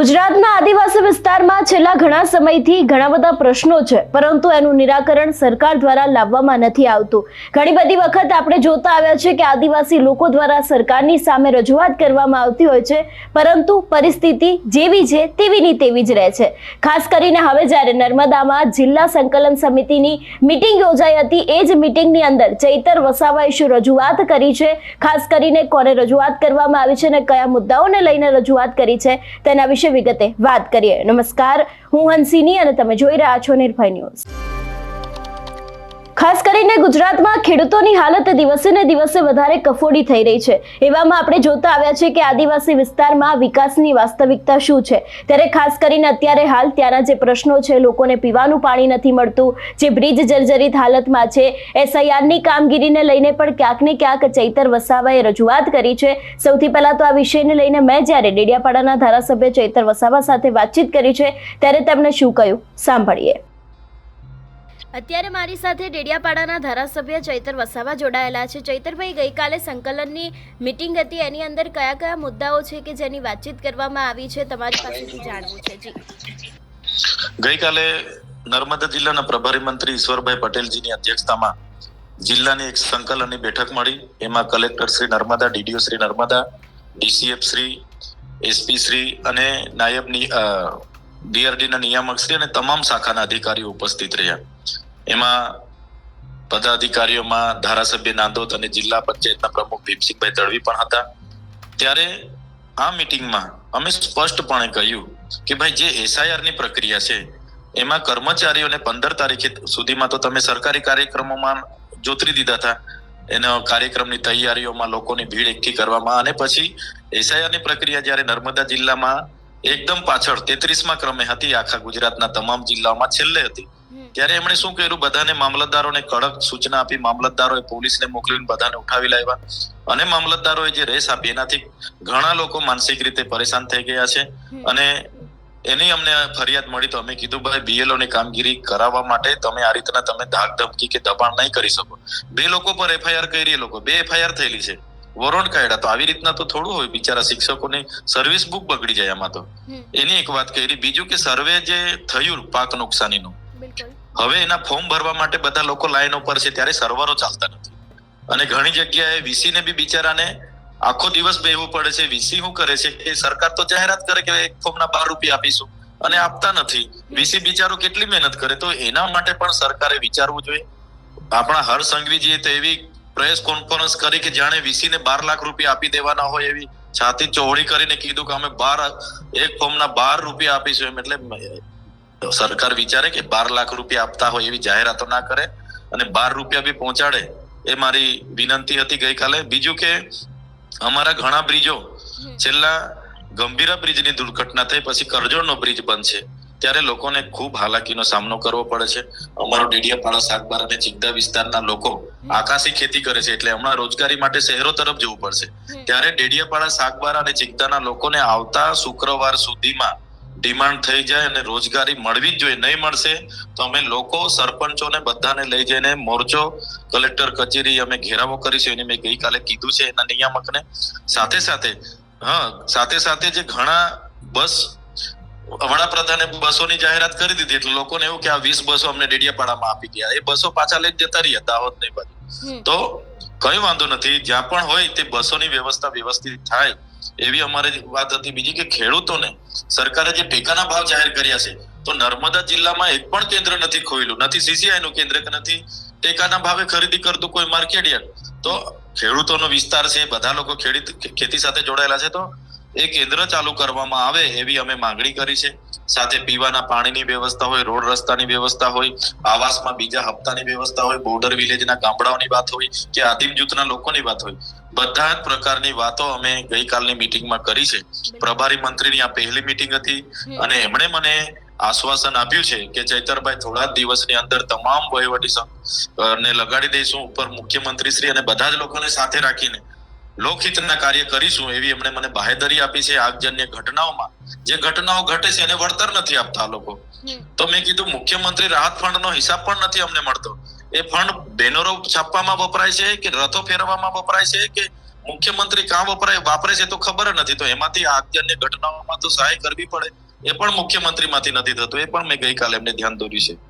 ગુજરાતના આદિવાસી વિસ્તારમાં છેલ્લા ઘણા સમયથી ઘણા બધા પ્રશ્નો છે, પરંતુ એનું નિરાકરણ સરકાર દ્વારા લાવવામાં નથી આવતું. ઘણી બધી વખત આપણે જોતા આવ્યા છે કે આદિવાસી લોકો દ્વારા સરકારની સામે રજૂઆત કરવામાં આવતી હોય છે, પરંતુ પરિસ્થિતિ જેવી છે તેવીની તેવી જ રહે છે. ખાસ કરીને હવે જ્યારે નર્મદામાં જિલ્લા સંકલન સમિતિની મિટિંગ યોજાઈ હતી, એ જ મિટિંગની અંદર ચૈતર વસાવાએ શું રજૂઆત કરી છે, ખાસ કરીને કોને રજૂઆત કરવામાં આવી છે અને કયા મુદ્દાઓને લઈને રજૂઆત કરી છે, તેના વિશે વિગતે વાત કરીએ. નમસ્કાર હું હંસિની અને તમે જોઈ રહ્યા છો નિર્ભય ન્યૂઝ. ખાસ કરીને ગુજરાતમાં ખેડૂતોની હાલત દિવસે ને દિવસે વધારે કફોડી થઈ રહી છે. એવામાં આપણે જોતા આવ્યા છે કે આદિવાસી વિસ્તારમાં વિકાસની વાસ્તવિકતા શું છે? ત્યારે ખાસ કરીને અત્યારે હાલ ત્યાંના જે પ્રશ્નો છે, લોકોને પીવાનું પાણી નથી મળતું, જે બ્રિજ જર્જરિત હાલતમાં છે, એસઆઈઆરની કામગીરીને લઈને પણ ક્યાંક ને ક્યાંક ચૈતર વસાવાએ રજૂઆત કરી છે. સૌથી પહેલાં તો આ વિષયને લઈને મેં જ્યારે ડેડિયાપાડાના ધારાસભ્ય ચૈતર વસાવા સાથે વાતચીત કરી છે, ત્યારે તેમણે શું કહ્યું? સાંભળીએ. અત્યારે મારી સાથે ડેડિયાપાડાના ધારાસભ્ય ચૈતર વસાવા જોડાયેલા છે. ચૈતરભાઈ, ગઈકાલે સંકલનની મિટિંગ હતી. એની અંદર કયા કયા મુદ્દાઓ છે કે જેની વાતચીત કરવામાં આવી છે? તમારી પાસેથી જાણવું છે? જી. ગઈકાલે નર્મદા જિલ્લાના પ્રભારી મંત્રી ઈશ્વરભાઈ પટેલજીની અધ્યક્ષતામાં જિલ્લાની એક સંકલનની બેઠક મળી. એમાં collector Shri Narmada, DDO Shri Narmada, DCF Shri, SP Shri અને નાયબ ડીઆરડીના નિયામક શ્રી અને તમામ શાખાના અધિકારીઓ ઉપસ્થિત રહ્યા. એમાં પદાધિકારીઓમાં ધારાસભ્ય નાંદોદ અને જિલ્લા પંચાયતના પ્રમુખ ભીમસિંહભાઈ દળવી પણ હતા. ત્યારે આ મિટિંગમાં અમે સ્પષ્ટપણે કહ્યું કે ભાઈ જે એસઆઈઆરની પ્રક્રિયા છે, એમાં કર્મચારીઓને પંદર તારીખે સુધીમાં તો તમે સરકારી કાર્યક્રમોમાં જોતરી દીધા હતા. એનો કાર્યક્રમની તૈયારીઓમાં લોકોની ભીડ એકઠી કરવામાં અને પછી એસઆઈઆરની પ્રક્રિયા જ્યારે નર્મદા જિલ્લામાં એકદમ પાછળ તેત્રીસમાં ક્રમે હતી, આખા ગુજરાતના તમામ જિલ્લાઓમાં છેલ્લે હતી ત્યારે એમણે શું કર્યું? બધાને મામલતદારોને કડક સૂચના આપી. મામલતદારોએ પોલીસને મોકલીને બધાને ઉઠાવી લાવ્યા. અને મામલતદારોએ જે રેસ આપી એનાથી ઘણા લોકો માનસિક રીતે પરેશાન થઈ ગયા છે. અને એની અમને ફરિયાદ મળી તો અમે કીધું ભાઈ બીએલઓ ની કામગીરી કરાવવા માટે તમે આ રીતના તમે ધાક ધમકી કે દબાણ નહીં કરી શકો. બે લોકો પર એફઆઈઆર કરી એ લોકો બે એફઆઈઆર થયેલી છે. વોરંટ કાયડા તો આવી રીતના તો થોડું હોય બિચારા શિક્ષકોની સર્વિસ બુક બગડી જાય આમાં તો. એની એક વાત કરી બીજું કે સર્વે જે થયું પાક નુકસાનીનું હવે એના ફોર્મ ભરવા માટે બધા લોકો લાઈન ઉપર છે, ત્યારે સર્વરો ચાલતા નથી. અને ઘણી જગ્યાએ વીસી ને બી બિચારાને આખો દિવસ બેહવું પડે છે. વીસી શું કરે છે? કે સરકાર તો જાહેરાત કરે કે એક ફોર્મના બાર રૂપિયા આપીશું અને આપતા નથી. વીસી બિચારો કેટલી મહેનત કરે? તો એના માટે પણ સરકારે વિચારવું જોઈએ. આપણા હર સંઘવીજીએ તો એવી પ્રેસ કોન્ફરન્સ કરી કે જાણે વીસી ને બાર લાખ રૂપિયા આપી દેવાના હોય એવી છાતી ચોળી કરીને કીધું કે અમે બાર, એક ફોર્મના બાર રૂપિયા આપીશું એમ. એટલે સરકાર વિચારે કે બાર લાખ રૂપિયા આપતા હોય એવી જાહેરાતો ના કરે અને બાર રૂપિયા બી પહોંચાડે એ મારી વિનંતી હતી ગઈકાલે. બીજું કે અમારા ઘણા બ્રિજો છેલ્લા ગંભીરા બ્રિજની દુર્ઘટના થઈ પછી કરજોડનો બ્રિજ બંધ છે ત્યારે લોકોને ખૂબ હાલાકીનો સામનો કરવો પડે છે. અમારો ડેડિયાપાડા શાકબાર અને ચિગદા વિસ્તારના લોકો આકાશી ખેતી કરે છે એટલે હમણાં રોજગારી માટે શહેરો તરફ જવું પડશે. ત્યારે ડેડિયાપાડા શાકબાર અને ચિગદાના લોકોને આવતા શુક્રવાર સુધીમાં ડિમાન્ડ થઈ જાય અને રોજગારી મળવી જ જોઈએ નહીં મળશે તો અમે લોકો સરપંચોને બધાને લઈ જઈને મોરચો કલેક્ટર કચેરી અમે ઘેરાવો કરીશું. એની મેં ગઈકાલે કીધું છે એના નિયામકને. સાથે સાથે હા સાથે સાથે જે ઘણા બસ વડાપ્રધાને બસોની જાહેરાત કરી દીધી એટલે લોકોને એવું કે આ વીસ બસો અમને ડેડિયાપાડામાં આપી ગયા. એ બસો પાછા લઈ જતા રહ્યા દાહોદ નહીં બાજુ. તો કઈ વાંધો નથી. જ્યાં પણ હોય તે બસોની વ્યવસ્થા વ્યવસ્થિત થાય. એવી અમારી વાત હતી બીજી કે ખેડૂતોને સરકારે જે ટેકાના ભાવ જાહેર કર્યા છે, તો નર્મદા જિલ્લામાં એક પણ કેન્દ્ર નથી ખોયેલું. નથી સીસીઆઈ નું કેન્દ્ર કે નથી ટેકાના ભાવે ખરીદી કરતું કોઈ માર્કેટ યાર્ડ તો ખેડૂતોનો વિસ્તાર છે, બધા લોકો ખેડૂત ખેતી સાથે જોડાયેલા છે, તો એ કેન્દ્ર ચાલુ કરવામાં આવે એવી અમે માંગણી કરી છે. સાથે પીવાના પાણીની વ્યવસ્થા હોય રોડ રસ્તાની વ્યવસ્થા હોય આવાસમાં બીજા હપ્તાની વ્યવસ્થા હોય બોર્ડર વિલેજના ગામડાઓની વાત હોય કે આદિમ જૂથના લોકોની વાત હોય બધા જ પ્રકારની વાતો અમે ગઈકાલની મિટિંગમાં કરી છે. પ્રભારી મંત્રીની આ પહેલી મિટિંગ હતી અને એમણે મને આશ્વાસન આપ્યું છે કે ચૈતરભાઈ થોડા દિવસની અંદર તમામ વહીવટી ને લગાડી દઈશું ઉપર મુખ્યમંત્રી શ્રી અને બધા જ લોકોને સાથે રાખીને લોકહિતના કાર્ય કરીશું એવી એમણે મને બાહેધરી આપી છે આગજન્ય ઘટનાઓમાં. જે ઘટનાઓ ઘટે છે એને વળતર નથી આપતા લોકો. તો મેં કીધું મુખ્યમંત્રી રાહત ફંડનો હિસાબ પણ નથી અમને મળતો. એ ફંડ બેનરો છાપવામાં વપરાય છે કે રથો ફેરવવામાં વપરાય છે કે મુખ્યમંત્રી કાં વપરાય વાપરે છે તો ખબર જ નથી. તો એમાંથી આગજન્ય ઘટનાઓમાં તો સહાય કરવી પડે. એ પણ મુખ્યમંત્રીમાંથી નથી થતું. એ પણ મેં ગઈકાલે એમને ધ્યાન દોર્યું છે.